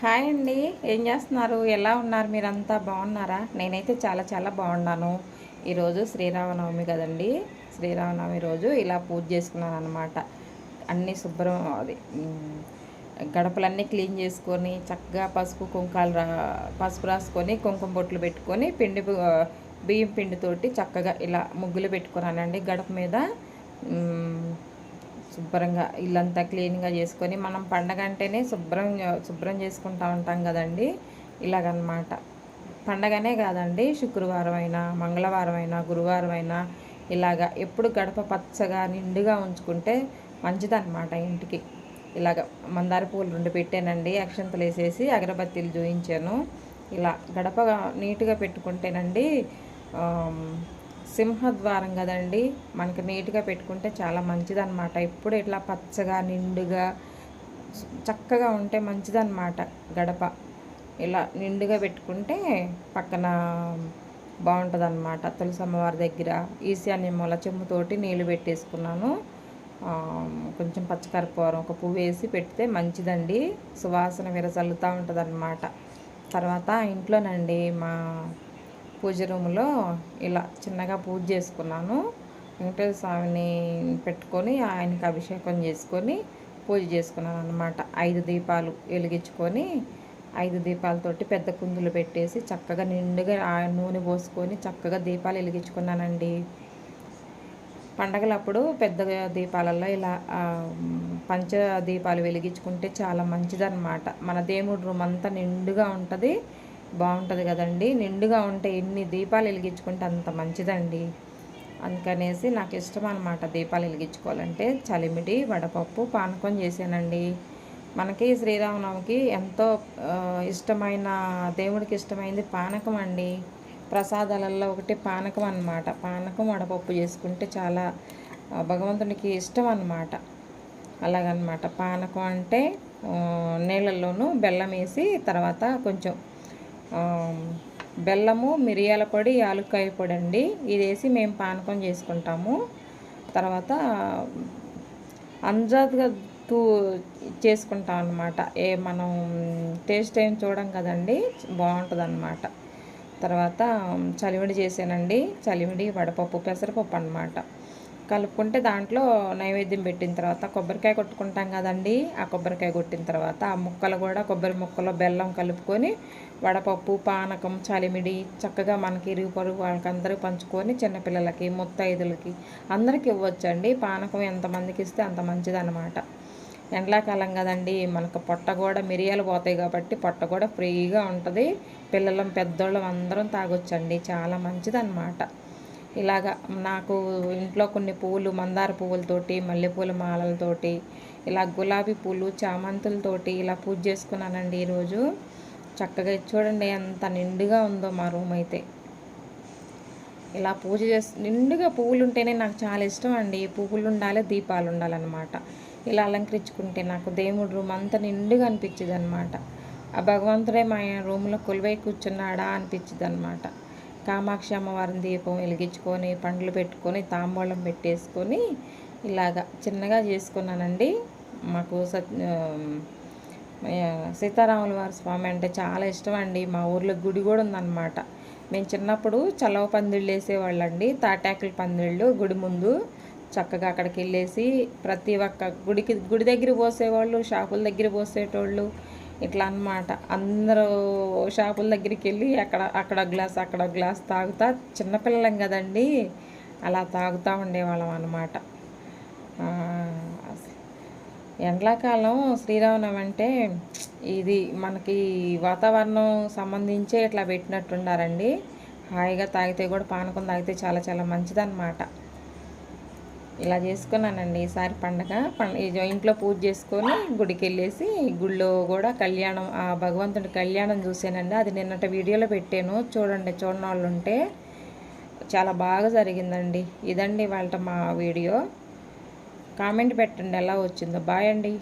Hi అండి. ఏం చేస్తున్నారు? ఎలా ఉన్నారు? మీరంతా బాగున్నారా? నేనైతే చాలా చాలా బాగున్నాను. ఈరోజు శ్రీరామనవమి కదండి. శ్రీరామనవమి రోజు ఇలా పూజ చేసుకున్నాను అనమాట అన్నీ శుభ్రం అది గడపలన్నీ క్లీన్ చేసుకొని చక్కగా పసుపు కుంకాలు రా పసుపు రాసుకొని కుంకుమ బొట్లు పెట్టుకొని పిండి బియ్యం పిండితోటి చక్కగా ఇలా ముగ్గులు పెట్టుకున్నానండి గడప మీద. శుభ్రంగా ఇల్లంతా క్లీన్గా చేసుకొని మనం పండగ అంటేనే శుభ్రం శుభ్రం చేసుకుంటూ ఉంటాం కదండి. ఇలాగనమాట. పండగనే కాదండి శుక్రవారం అయినా మంగళవారం అయినా గురువారం అయినా ఇలాగ ఎప్పుడు గడప పచ్చగా నిండుగా ఉంచుకుంటే మంచిదన్నమాట ఇంటికి. ఇలాగ మందార పూలు రెండు పెట్టానండి అక్షంతలు వేసేసి అగరబత్తీలు చూయించాను ఇలా గడప నీట్గా పెట్టుకుంటేనండి సింహద్వారం కదండి. మనకి నీట్గా పెట్టుకుంటే చాలా మంచిదన్నమాట. ఎప్పుడు ఇట్లా పచ్చగా నిండుగా చక్కగా ఉంటే మంచిదన్నమాట గడప. ఇలా నిండుగా పెట్టుకుంటే పక్కన బాగుంటుంది అనమాట తులసమ్మవారి దగ్గర ఈశాన్య మూల చెమ్ముతోటి నీళ్ళు పెట్టేసుకున్నాను. కొంచెం పచ్చకరపూరం ఒక పువ్వు వేసి పెడితే మంచిదండి. సువాసన విరజల్లుతూ ఉంటుంది అనమాట తర్వాత ఇంట్లోనండి మా పూజ రూమ్లో ఇలా చిన్నగా పూజ చేసుకున్నాను. వెంకటేశ్వర స్వామిని పెట్టుకొని ఆయనకి అభిషేకం చేసుకొని పూజ చేసుకున్నాను అనమాట ఐదు దీపాలు వెలిగించుకొని ఐదు దీపాలతోటి పెద్ద కుందులు పెట్టేసి చక్కగా నిండుగా నూనె పోసుకొని చక్కగా దీపాలు వెలిగించుకున్నానండి. పండగలప్పుడు పెద్ద దీపాలలో ఇలా పంచ దీపాలు వెలిగించుకుంటే చాలా మంచిదన్నమాట. మన దేవుడి రూమ్ అంతా నిండుగా ఉంటుంది. బాగుంటుంది కదండి. నిండుగా ఉంటే ఎన్ని దీపాలు వెలిగించుకుంటే అంత మంచిదండి. అందుకనేసి నాకు ఇష్టం అనమాట దీపాలు వెలిగించుకోవాలంటే. చలిమిడి వడపప్పు పానకం చేశానండి. మనకి శ్రీరామనవమికి ఎంతో ఇష్టమైన దేవుడికి ఇష్టమైంది పానకం అండి. ప్రసాదాలలో ఒకటి పానకం అనమాట పానకం వడపప్పు చేసుకుంటే చాలా భగవంతునికి ఇష్టం అనమాట అలాగనమాట పానకం అంటే నీళ్ళల్లోనూ బెల్లం వేసి తర్వాత కొంచెం బెల్లము మిరియాల పొడి యాలుక్కాయ పొడి అండి. ఇది వేసి మేము పానకం చేసుకుంటాము. తర్వాత అంజాద్గా తూ చేసుకుంటాం అనమాట ఏ మనం టేస్ట్ ఏం చూడం కదండి బాగుంటుంది అనమాట తర్వాత చలివిడి చేసానండి చలివిడి వడపప్పు పెసరపప్పు అనమాట కలుపుకుంటే దాంట్లో నైవేద్యం పెట్టిన తర్వాత కొబ్బరికాయ కొట్టుకుంటాం కదండి. ఆ కొబ్బరికాయ కొట్టిన తర్వాత ఆ ముక్కలు కూడా కొబ్బరి ముక్కలు బెల్లం కలుపుకొని వడపప్పు పానకం చలిమిడి చక్కగా మనకి ఇరుగు పొరుగు వాళ్ళకి పంచుకొని చిన్నపిల్లలకి ముత్తైదులకి అందరికి ఇవ్వచ్చండి. పానకం ఎంతమందికి ఇస్తే అంత మంచిదన్నమాట. ఎండాకాలం కదండి మనకు పొట్ట కూడా మిరియాలు పోతాయి కాబట్టి పొట్ట కూడా ఫ్రీగా ఉంటుంది. పిల్లలం పెద్దోళ్ళం అందరం తాగొచ్చండి. చాలా మంచిదన్నమాట. ఇలాగా నాకు ఇంట్లో కొన్ని పువ్వులు మందార పువ్వులతోటి మల్లెపూల మాలలతోటి ఇలా గులాబీ పూలు చామంతులతోటి ఇలా పూజ చేసుకున్నానండి ఈరోజు. చక్కగా చూడండి ఎంత నిండుగా ఉందో మా రూమ్ అయితే. ఇలా పూజ చేసి నిండుగా పువ్వులు ఉంటేనే నాకు చాలా ఇష్టం అండి. పువ్వులు ఉండాలి దీపాలు ఉండాలన్నమాట ఇలా అలంకరించుకుంటే నాకు దేవుడు రూమ్ అంతా నిండుగా అనిపించింది అనమాట ఆ భగవంతుడే మా రూమ్లో కొలువై కూర్చున్నాడా అనిపించింది అనమాట కామాక్షి అమ్మవారిని దీపం వెలిగించుకొని పండ్లు పెట్టుకొని తాంబూలం పెట్టేసుకొని ఇలాగా చిన్నగా చేసుకున్నానండి. మాకు సత్ సీతారాముల వారి స్వామి అంటే చాలా ఇష్టం అండి మా ఊర్లో గుడి కూడా ఉందన్నమాట. మేము చిన్నప్పుడు చలవ పందిళ్ళు వేసేవాళ్ళండి. తాటాకుల పందిళ్ళు గుడి ముందు చక్కగా అక్కడికి వెళ్ళేసి ప్రతి ఒక్క గుడికి గుడి దగ్గర పోసేవాళ్ళు షాపుల దగ్గర పోసేటోళ్ళు ఇట్లా అనమాట అందరూ షాపుల దగ్గరికి వెళ్ళి అక్కడ అక్కడ గ్లాస్ అక్కడ గ్లాస్ తాగుతా. చిన్నపిల్లలం కదండి అలా తాగుతూ ఉండేవాళ్ళం అనమాట ఎండాకాలం శ్రీరామనవం అంటే ఇది మనకి వాతావరణం సంబంధించే ఇట్లా పెట్టినట్టున్నారండి హాయిగా తాగితే కూడా పానకం తాగితే చాలా చాలా మంచిదన్నమాట. ఇలా చేసుకున్నానండి. ఈసారి పండగ. ఇంట్లో పూజ చేసుకొని గుడికి వెళ్ళేసి గుళ్ళో కూడా కళ్యాణం ఆ భగవంతుడి కళ్యాణం చూసానండి అది నిన్నటి వీడియోలో పెట్టాను. చూడండి చూడని వాళ్ళు ఉంటే చాలా బాగా జరిగిందండి. ఇదండి వాళ్ళ మా వీడియో. కామెంట్ పెట్టండి ఎలా వచ్చిందో. బాయ్ అండి.